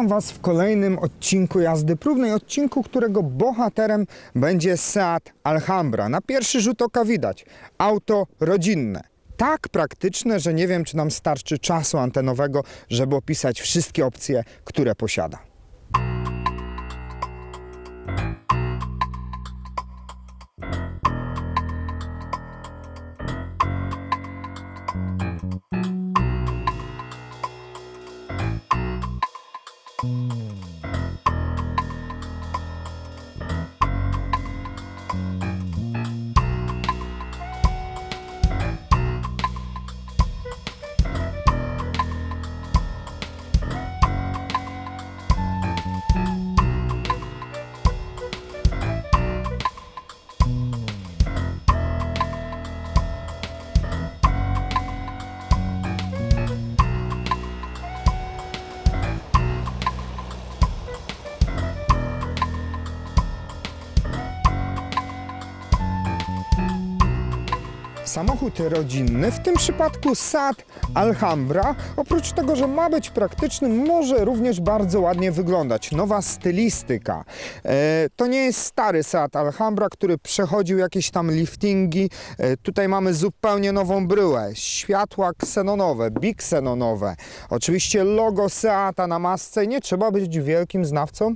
Witam Was w kolejnym odcinku jazdy próbnej, odcinku, którego bohaterem będzie Seat Alhambra. Na pierwszy rzut oka widać auto rodzinne. Tak praktyczne, że nie wiem, czy nam starczy czasu antenowego, żeby opisać wszystkie opcje, które posiada. Samochód rodzinny, w tym przypadku Seat Alhambra, oprócz tego, że ma być praktyczny, może również bardzo ładnie wyglądać. Nowa stylistyka. E, to nie jest stary Seat Alhambra, który przechodził jakieś tam liftingi. E, tutaj mamy zupełnie nową bryłę, światła ksenonowe, biksenonowe. Oczywiście logo Seata na masce. Nie trzeba być wielkim znawcą,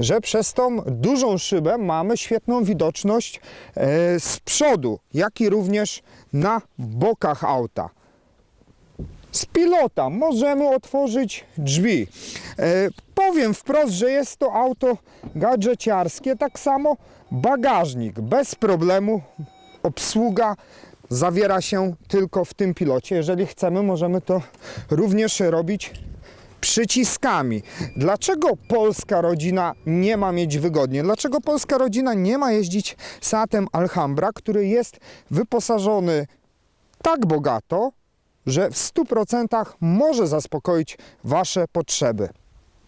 że przez tą dużą szybę mamy świetną widoczność e, z przodu, jak i również na bokach auta. Z pilota możemy otworzyć drzwi. E, powiem wprost, że jest to auto gadżeciarskie, tak samo bagażnik bez problemu. Obsługa zawiera się tylko w tym pilocie. Jeżeli chcemy, możemy to również robić przyciskami. Dlaczego polska rodzina nie ma mieć wygodnie? Dlaczego polska rodzina nie ma jeździć Seatem Alhambra, który jest wyposażony tak bogato, że w 100% może zaspokoić Wasze potrzeby?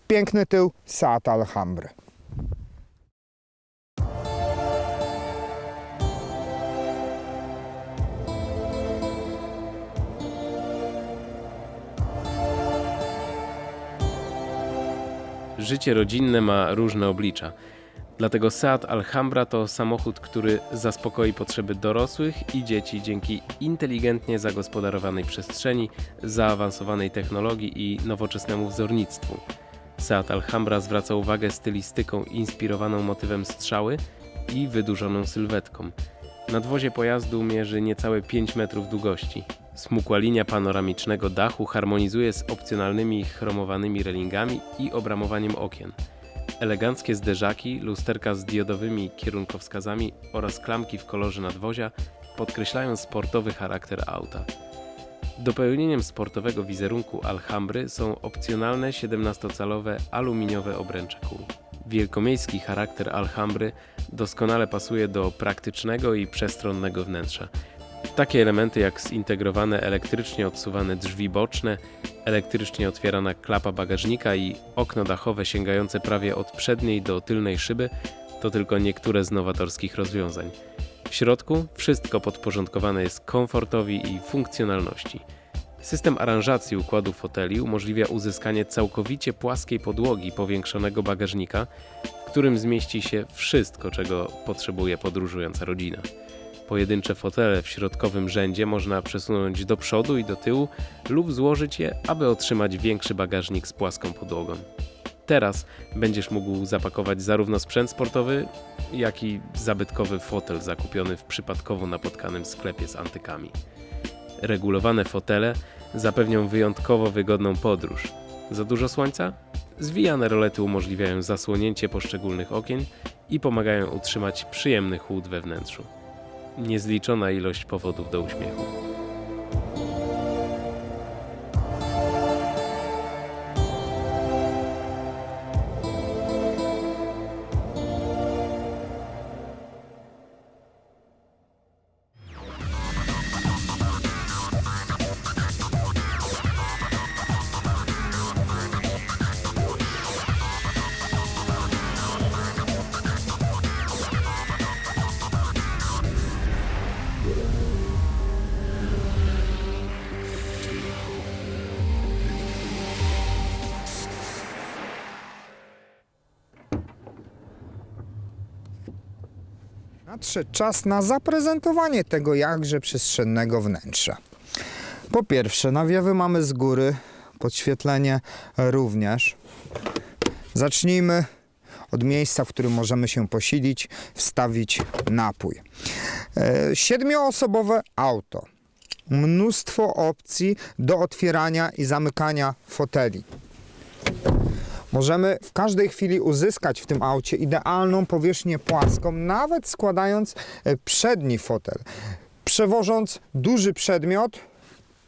Piękny tył Seat Alhambry. Życie rodzinne ma różne oblicza. Dlatego Seat Alhambra to samochód, który zaspokoi potrzeby dorosłych i dzieci dzięki inteligentnie zagospodarowanej przestrzeni, zaawansowanej technologii i nowoczesnemu wzornictwu. Seat Alhambra zwraca uwagę stylistyką inspirowaną motywem strzały i wydłużoną sylwetką. Nadwozie pojazdu mierzy niecałe 5 metrów długości. Smukła linia panoramicznego dachu harmonizuje z opcjonalnymi chromowanymi relingami i obramowaniem okien. Eleganckie zderzaki, lusterka z diodowymi kierunkowskazami oraz klamki w kolorze nadwozia podkreślają sportowy charakter auta. Dopełnieniem sportowego wizerunku Alhambry są opcjonalne 17-calowe aluminiowe obręcze kół. Wielkomiejski charakter Alhambry doskonale pasuje do praktycznego i przestronnego wnętrza. Takie elementy jak zintegrowane elektrycznie odsuwane drzwi boczne, elektrycznie otwierana klapa bagażnika i okno dachowe sięgające prawie od przedniej do tylnej szyby to tylko niektóre z nowatorskich rozwiązań. W środku wszystko podporządkowane jest komfortowi i funkcjonalności. System aranżacji układu foteli umożliwia uzyskanie całkowicie płaskiej podłogi powiększonego bagażnika, w którym zmieści się wszystko, czego potrzebuje podróżująca rodzina. Pojedyncze fotele w środkowym rzędzie można przesunąć do przodu i do tyłu lub złożyć je, aby otrzymać większy bagażnik z płaską podłogą. Teraz będziesz mógł zapakować zarówno sprzęt sportowy, jak i zabytkowy fotel zakupiony w przypadkowo napotkanym sklepie z antykami. Regulowane fotele zapewnią wyjątkowo wygodną podróż. Za dużo słońca? Zwijane rolety umożliwiają zasłonięcie poszczególnych okien i pomagają utrzymać przyjemny chłód we wnętrzu niezliczona ilość powodów do uśmiechu. Nadszedł czas na zaprezentowanie tego jakże przestrzennego wnętrza. Po pierwsze, nawiewy mamy z góry, podświetlenie również. Zacznijmy od miejsca, w którym możemy się posilić, wstawić napój. E, Siedmioosobowe auto. Mnóstwo opcji do otwierania i zamykania foteli. Możemy w każdej chwili uzyskać w tym aucie idealną powierzchnię płaską, nawet składając e, przedni fotel. Przewożąc duży przedmiot,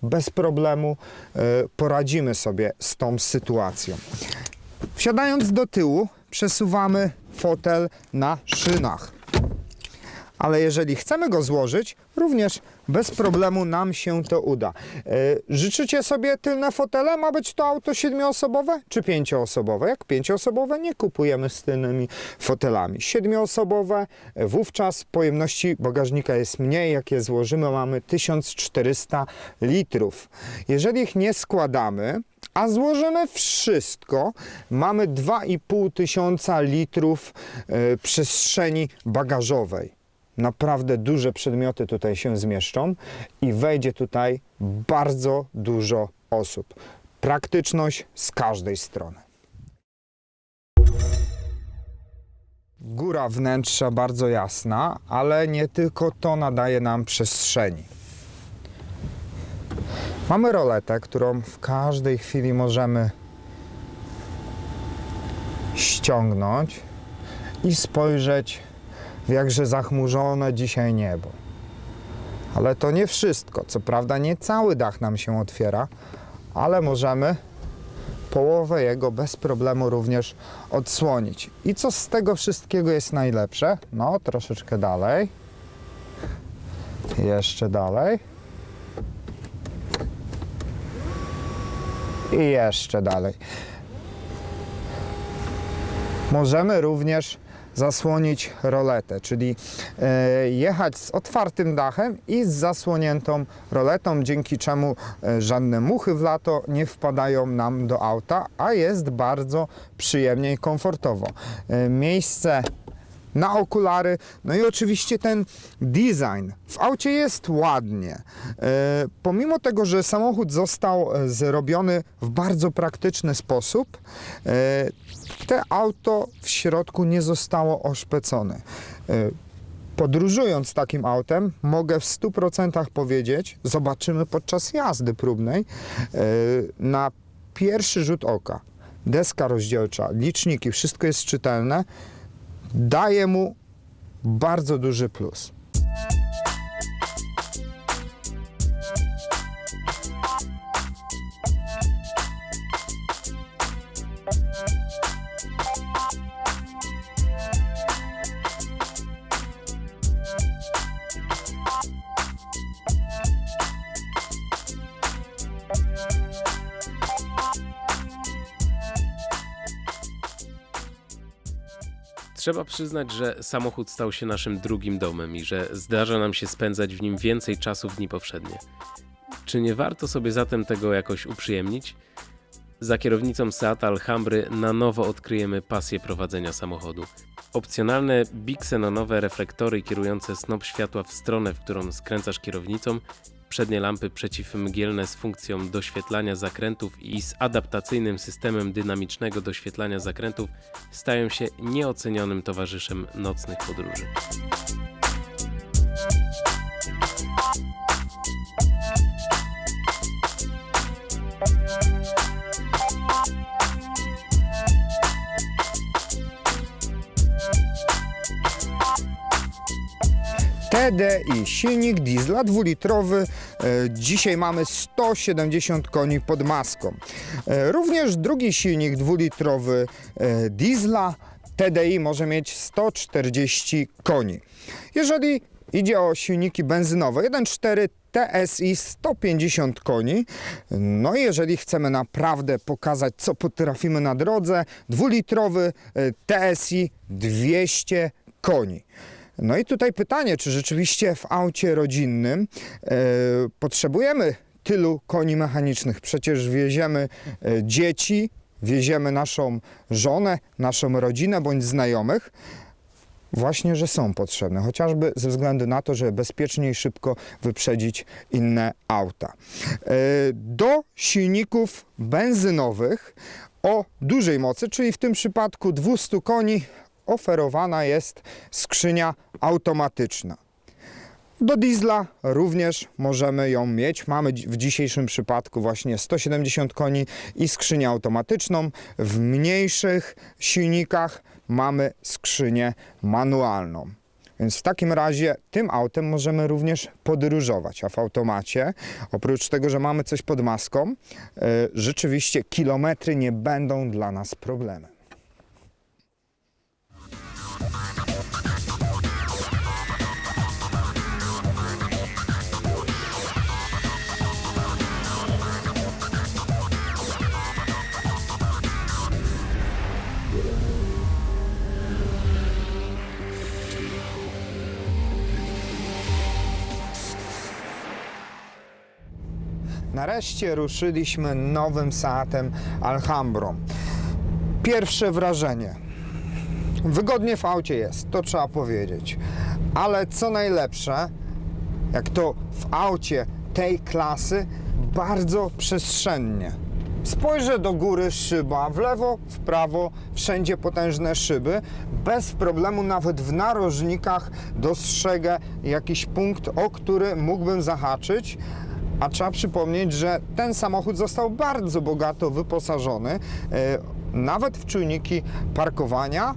bez problemu e, poradzimy sobie z tą sytuacją. Wsiadając do tyłu, przesuwamy fotel na szynach. Ale jeżeli chcemy go złożyć, również bez problemu nam się to uda. E, życzycie sobie tylne fotele? Ma być to auto siedmioosobowe czy pięcioosobowe? Jak pięcioosobowe, nie kupujemy z tylnymi fotelami. Siedmioosobowe, wówczas pojemności bagażnika jest mniej. Jak je złożymy, mamy 1400 litrów. Jeżeli ich nie składamy, a złożymy wszystko, mamy 2,5 tysiąca litrów e, przestrzeni bagażowej. Naprawdę duże przedmioty tutaj się zmieszczą i wejdzie tutaj bardzo dużo osób. Praktyczność z każdej strony. Góra wnętrza bardzo jasna, ale nie tylko to nadaje nam przestrzeni. Mamy roletę, którą w każdej chwili możemy ściągnąć i spojrzeć jakże zachmurzone dzisiaj niebo. Ale to nie wszystko. Co prawda nie cały dach nam się otwiera, ale możemy połowę jego bez problemu również odsłonić. I co z tego wszystkiego jest najlepsze? No, troszeczkę dalej. Jeszcze dalej. I jeszcze dalej. Możemy również zasłonić roletę, czyli e, jechać z otwartym dachem i z zasłoniętą roletą, dzięki czemu e, żadne muchy w lato nie wpadają nam do auta, a jest bardzo przyjemnie i komfortowo. E, miejsce na okulary, no i oczywiście ten design. W aucie jest ładnie. E, pomimo tego, że samochód został e, zrobiony w bardzo praktyczny sposób, e, te auto w środku nie zostało oszpecone. E, Podróżując takim autem, mogę w 100% powiedzieć, zobaczymy podczas jazdy próbnej, e, na pierwszy rzut oka, deska rozdzielcza, liczniki, wszystko jest czytelne, daje mu bardzo duży plus. Trzeba przyznać, że samochód stał się naszym drugim domem i że zdarza nam się spędzać w nim więcej czasu w dni powszednie. Czy nie warto sobie zatem tego jakoś uprzyjemnić? Za kierownicą Seata Alhambry na nowo odkryjemy pasję prowadzenia samochodu. Opcjonalne biksenonowe reflektory kierujące snop światła w stronę, w którą skręcasz kierownicą, przednie lampy przeciwmgielne z funkcją doświetlania zakrętów i z adaptacyjnym systemem dynamicznego doświetlania zakrętów stają się nieocenionym towarzyszem nocnych podróży. TDI, silnik diesla dwulitrowy. E, Dzisiaj mamy 170 koni pod maską. E, Również drugi silnik dwulitrowy e, diesla TDI może mieć 140 koni. Jeżeli idzie o silniki benzynowe 1.4 TSI 150 koni. No i jeżeli chcemy naprawdę pokazać, co potrafimy na drodze, dwulitrowy TSI 200 koni. No i tutaj pytanie, czy rzeczywiście w aucie rodzinnym e, potrzebujemy tylu koni mechanicznych? Przecież wieziemy e, dzieci, wieziemy naszą żonę, naszą rodzinę bądź znajomych. Właśnie, że są potrzebne, chociażby ze względu na to, żeby bezpiecznie i szybko wyprzedzić inne auta. E, Do silników benzynowych o dużej mocy, czyli w tym przypadku 200 koni, oferowana jest skrzynia automatyczna. Do diesla również możemy ją mieć. Mamy w dzisiejszym przypadku właśnie 170 koni i skrzynię automatyczną. W mniejszych silnikach mamy skrzynię manualną. Więc w takim razie tym autem możemy również podróżować, a w automacie, oprócz tego, że mamy coś pod maską, e, rzeczywiście kilometry nie będą dla nas problemem. Nareszcie ruszyliśmy nowym Seatem Alhambrą. Pierwsze wrażenie. Wygodnie w aucie jest, to trzeba powiedzieć. Ale co najlepsze, jak to w aucie tej klasy, bardzo przestrzennie. Spojrzę do góry szyba, w lewo, w prawo, wszędzie potężne szyby. Bez problemu nawet w narożnikach dostrzegę jakiś punkt, o który mógłbym zahaczyć. A trzeba przypomnieć, że ten samochód został bardzo bogato wyposażony, e, nawet w czujniki parkowania.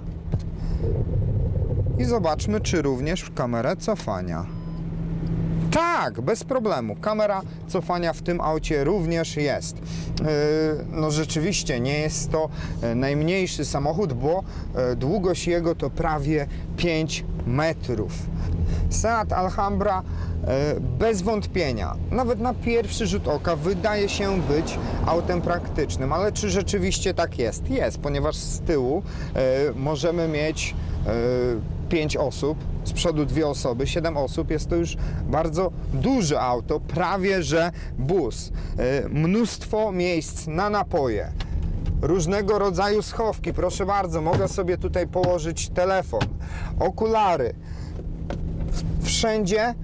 I zobaczmy, czy również w kamerę cofania. Tak, bez problemu. Kamera cofania w tym aucie również jest. Yy, No rzeczywiście nie jest to e, najmniejszy samochód, bo e, długość jego to prawie 5 metrów. Seat Alhambra e, bez wątpienia, nawet na pierwszy rzut oka wydaje się być autem praktycznym, ale czy rzeczywiście tak jest? Jest, ponieważ z tyłu e, możemy mieć 5 osób, z przodu dwie osoby, 7 osób, jest to już bardzo duże auto, prawie że bus. E, Mnóstwo miejsc na napoje, różnego rodzaju schowki. Proszę bardzo, mogę sobie tutaj położyć telefon, okulary. Wszędzie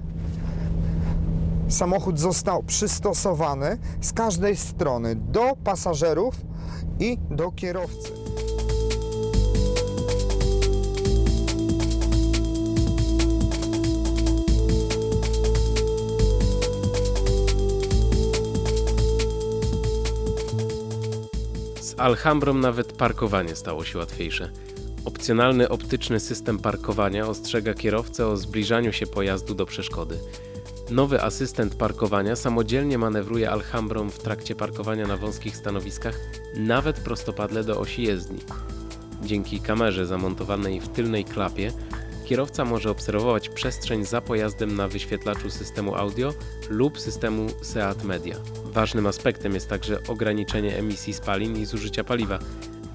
samochód został przystosowany z każdej strony do pasażerów i do kierowcy. Alhambrą nawet parkowanie stało się łatwiejsze. Opcjonalny optyczny system parkowania ostrzega kierowcę o zbliżaniu się pojazdu do przeszkody. Nowy asystent parkowania samodzielnie manewruje Alhambrą w trakcie parkowania na wąskich stanowiskach, nawet prostopadle do osi jezdni. Dzięki kamerze zamontowanej w tylnej klapie, kierowca może obserwować przestrzeń za pojazdem na wyświetlaczu systemu audio lub systemu Seat Media. Ważnym aspektem jest także ograniczenie emisji spalin i zużycia paliwa.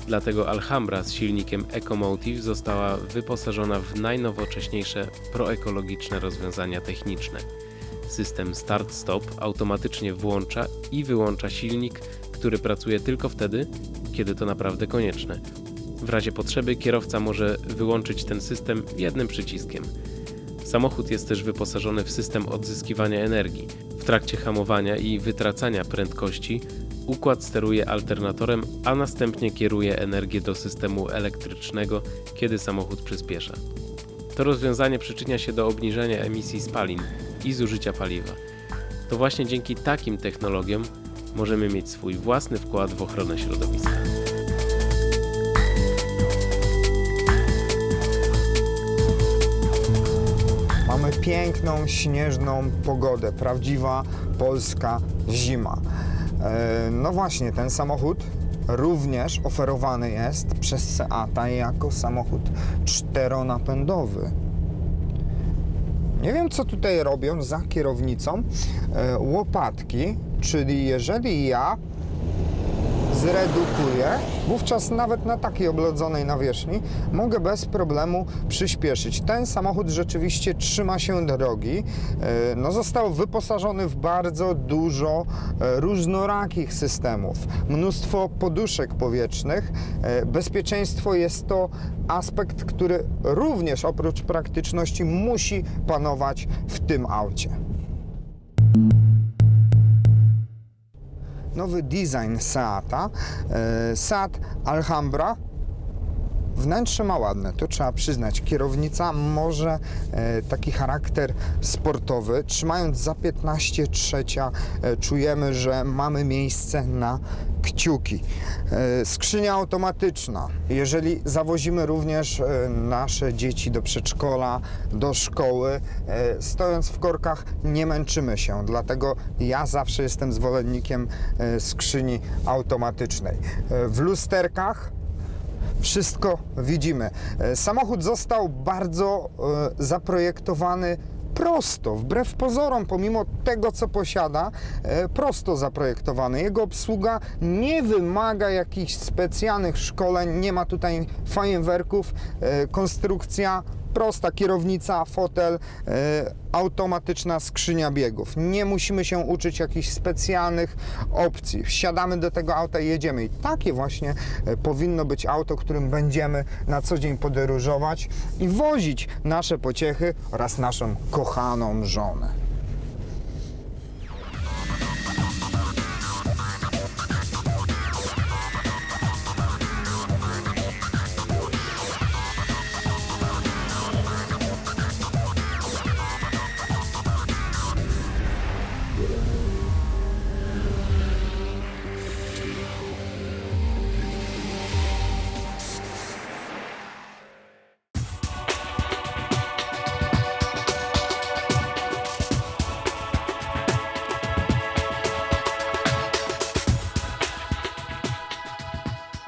Dlatego Alhambra z silnikiem EcoMotive została wyposażona w najnowocześniejsze proekologiczne rozwiązania techniczne. System Start-Stop automatycznie włącza i wyłącza silnik, który pracuje tylko wtedy, kiedy to naprawdę konieczne. W razie potrzeby kierowca może wyłączyć ten system jednym przyciskiem. Samochód jest też wyposażony w system odzyskiwania energii. W trakcie hamowania i wytracania prędkości układ steruje alternatorem, a następnie kieruje energię do systemu elektrycznego, kiedy samochód przyspiesza. To rozwiązanie przyczynia się do obniżenia emisji spalin i zużycia paliwa. To właśnie dzięki takim technologiom możemy mieć swój własny wkład w ochronę środowiska. Piękną, śnieżną pogodę, prawdziwa polska zima. E, No właśnie, ten samochód również oferowany jest przez Seata jako samochód czteronapędowy. Nie wiem, co tutaj robią za kierownicą e, łopatki, czyli jeżeli ja zredukuję, wówczas nawet na takiej oblodzonej nawierzchni mogę bez problemu przyspieszyć. Ten samochód rzeczywiście trzyma się drogi. E, No, został wyposażony w bardzo dużo e, różnorakich systemów, mnóstwo poduszek powietrznych. E, Bezpieczeństwo jest to aspekt, który również oprócz praktyczności musi panować w tym aucie. Nowy design Seata. E, Seat Alhambra. Wnętrze ma ładne, to trzeba przyznać. Kierownica może e, taki charakter sportowy. Trzymając za 15 trzecia e, czujemy, że mamy miejsce na kciuki. E, skrzynia automatyczna. Jeżeli zawozimy również e, nasze dzieci do przedszkola, do szkoły, e, stojąc w korkach nie męczymy się. Dlatego ja zawsze jestem zwolennikiem skrzyni automatycznej. W lusterkach wszystko widzimy. Samochód został bardzo zaprojektowany prosto, wbrew pozorom, pomimo tego, co posiada, e, prosto zaprojektowany. Jego obsługa nie wymaga jakichś specjalnych szkoleń, nie ma tutaj fajerwerków, e, konstrukcja prosta, kierownica, fotel, e, automatyczna skrzynia biegów. Nie musimy się uczyć jakichś specjalnych opcji. Wsiadamy do tego auta i jedziemy. I takie właśnie e, powinno być auto, którym będziemy na co dzień podróżować i wozić nasze pociechy oraz naszą kochaną żonę.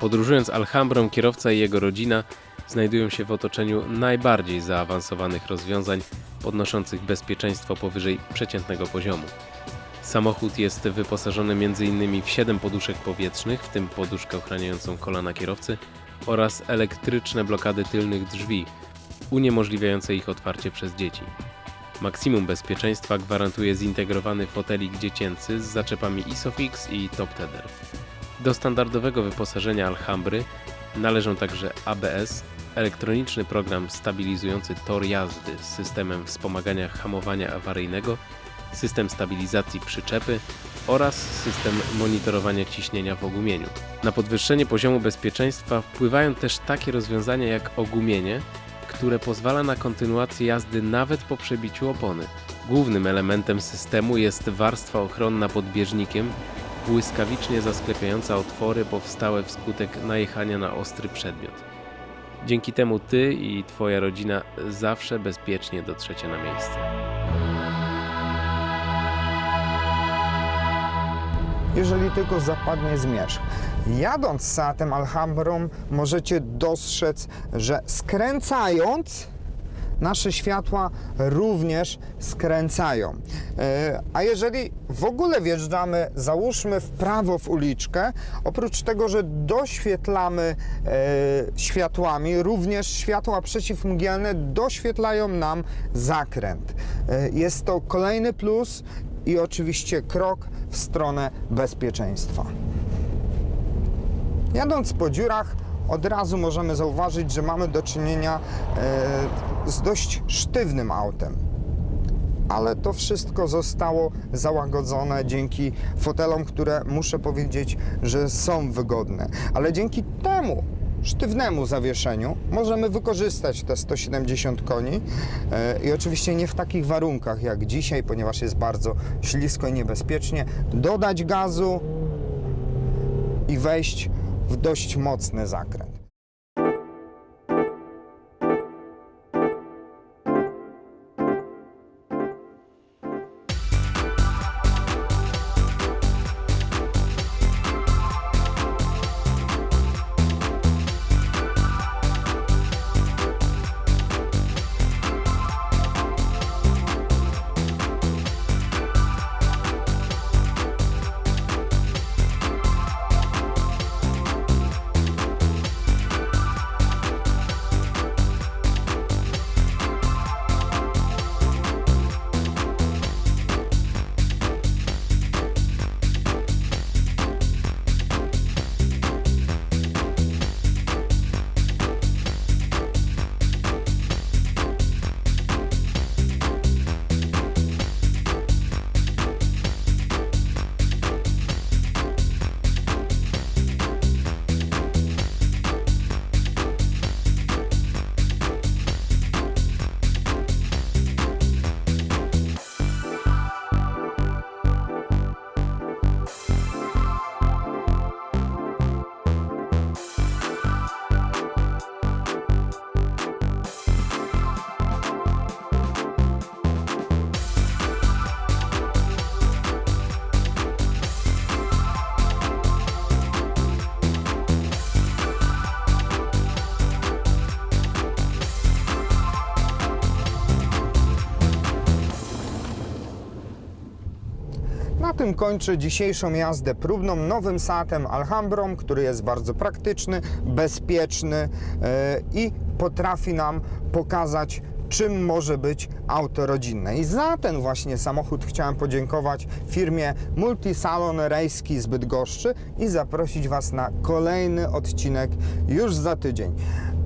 Podróżując Alhambrą, kierowca i jego rodzina znajdują się w otoczeniu najbardziej zaawansowanych rozwiązań podnoszących bezpieczeństwo powyżej przeciętnego poziomu. Samochód jest wyposażony m.in. w 7 poduszek powietrznych, w tym poduszkę ochraniającą kolana kierowcy oraz elektryczne blokady tylnych drzwi, uniemożliwiające ich otwarcie przez dzieci. Maksimum bezpieczeństwa gwarantuje zintegrowany fotelik dziecięcy z zaczepami Isofix i Top Tether. Do standardowego wyposażenia Alhambry należą także ABS, elektroniczny program stabilizujący tor jazdy z systemem wspomagania hamowania awaryjnego, system stabilizacji przyczepy oraz system monitorowania ciśnienia w ogumieniu. Na podwyższenie poziomu bezpieczeństwa wpływają też takie rozwiązania jak ogumienie, które pozwala na kontynuację jazdy nawet po przebiciu opony. Głównym elementem systemu jest warstwa ochronna pod bieżnikiem, błyskawicznie zasklepiająca otwory powstałe wskutek najechania na ostry przedmiot. Dzięki temu ty i twoja rodzina zawsze bezpiecznie dotrzecie na miejsce. jeżeli tylko zapadnie zmierzch. Jadąc Seatem Alhambrą możecie dostrzec, że skręcając nasze światła również skręcają. E, A jeżeli w ogóle wjeżdżamy, załóżmy w prawo w uliczkę, oprócz tego, że doświetlamy e, światłami, również światła przeciwmgielne doświetlają nam zakręt. E, Jest to kolejny plus i oczywiście krok w stronę bezpieczeństwa. Jadąc po dziurach, od razu możemy zauważyć, że mamy do czynienia e, z dość sztywnym autem. Ale to wszystko zostało załagodzone dzięki fotelom, które muszę powiedzieć, że są wygodne. Ale dzięki temu sztywnemu zawieszeniu możemy wykorzystać te 170 koni e, i oczywiście nie w takich warunkach jak dzisiaj, ponieważ jest bardzo ślisko i niebezpiecznie. Dodać gazu i wejść w dość mocny zakręt. Tym kończę dzisiejszą jazdę próbną nowym Seatem Alhambrą, który jest bardzo praktyczny, bezpieczny e, i potrafi nam pokazać czym może być auto rodzinne. I za ten właśnie samochód chciałem podziękować firmie Multisalon Rejski z Bydgoszczy i zaprosić Was na kolejny odcinek już za tydzień.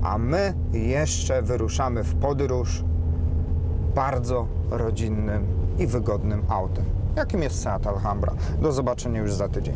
A my jeszcze wyruszamy w podróż bardzo rodzinnym i wygodnym autem, jakim jest Seat Alhambra. Do zobaczenia już za tydzień.